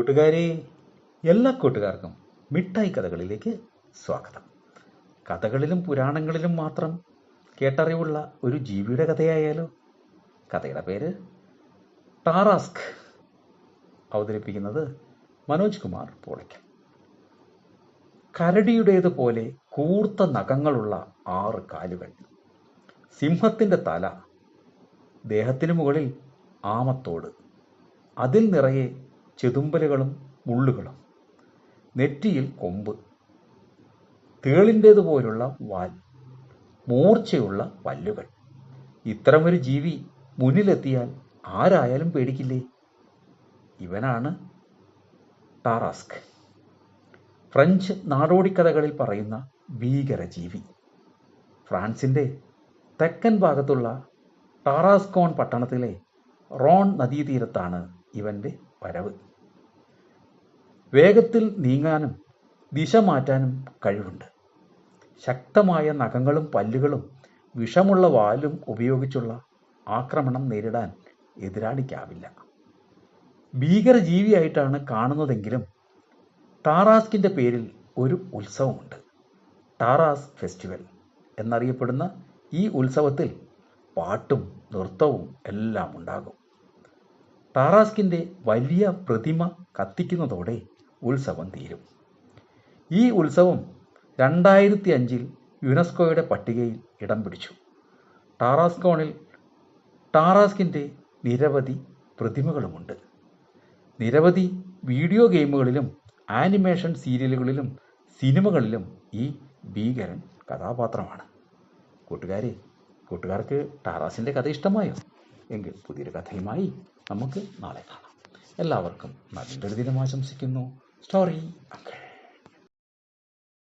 കൂട്ടുകാരെ എല്ലാ കൂട്ടുകാർക്കും മിഠായി കഥകളിലേക്ക് സ്വാഗതം. കഥകളിലും പുരാണങ്ങളിലും മാത്രം കേട്ടറിവുള്ള ഒരു ജീവിയുടെ കഥയായാലോ? കഥയുടെ പേര് ടാറാസ്ക്. അവതരിപ്പിക്കുന്നത് മനോജ് കുമാർ പോളിക്കൽ കരടിയുടേതുപോലെ കൂർത്ത നഖങ്ങളുള്ള ആറ് കാലുകൾ. സിംഹത്തിന്റെ തല ദേഹത്തിനു മുകളിൽ ആമത്തോട്. അതിൽ നിറയെ ചെതുമ്പലുകളും മുള്ളുകളും. നെറ്റിയിൽ കൊമ്പ്. തേളിന്റേതുപോലുള്ള വാൽ. മൂർച്ചയുള്ള പല്ലുകൾ. ഇത്തരമൊരു ജീവി മുന്നിലെത്തിയാൽ ആരായാലും പേടിക്കില്ലേ? ഇവനാണ് ടാറാസ്ക്. ഫ്രഞ്ച് നാടോടിക്കഥകളിൽ പറയുന്ന ഭീകര ജീവി ഫ്രാൻസിന്റെ തെക്കൻ ഭാഗത്തുള്ള ടാറാസ്കോൺ പട്ടണത്തിലെ റോൺ നദീതീരത്താണ് ഇവന്റെ വരവ്. വേഗത്തിൽ നീങ്ങാനും ദിശ മാറ്റാനും കഴിവുണ്ട്. ശക്തമായ നഖങ്ങളും പല്ലുകളും വിഷമുള്ള വാലും ഉപയോഗിച്ചുള്ള ആക്രമണം നേരിടാൻ എതിരാളിക്കാവില്ല. ഭീകരജീവിയായിട്ടാണ് കാണുന്നതെങ്കിലും ടാറാസ്കിന്റെ പേരിൽ ഒരു ഉത്സവമുണ്ട്. ടാറാസ് ഫെസ്റ്റിവൽ എന്നറിയപ്പെടുന്ന ഈ ഉത്സവത്തിൽ പാട്ടും നൃത്തവും എല്ലാം ഉണ്ടാകും ടാറാസ്കിന്റെ വലിയ പ്രതിമ കത്തിക്കുന്നതോടെ ഉത്സവം തീരും. ഈ ഉത്സവം രണ്ടായിരത്തി അഞ്ചിൽ യുനെസ്കോയുടെ പട്ടികയിൽ ഇടം പിടിച്ചു. ടാറാസ്കോണിൽ ടാറാസ്കിന്റെ നിരവധി പ്രതിമകളുമുണ്ട്. നിരവധി വീഡിയോ ഗെയിമുകളിലും ആനിമേഷൻ സീരിയലുകളിലും സിനിമകളിലും ഈ ഭീകരൻ കഥാപാത്രമാണ്. കൂട്ടുകാരെ കൂട്ടുകാർക്ക് ടാറാസിന്റെ കഥ ഇഷ്ടമായോ? എങ്കിൽ പുതിയൊരു കഥയുമായി നമുക്ക് നാളെ കാണാം. എല്ലാവർക്കും നല്ലൊരു ദിനം ആശംസിക്കുന്നു. sorry.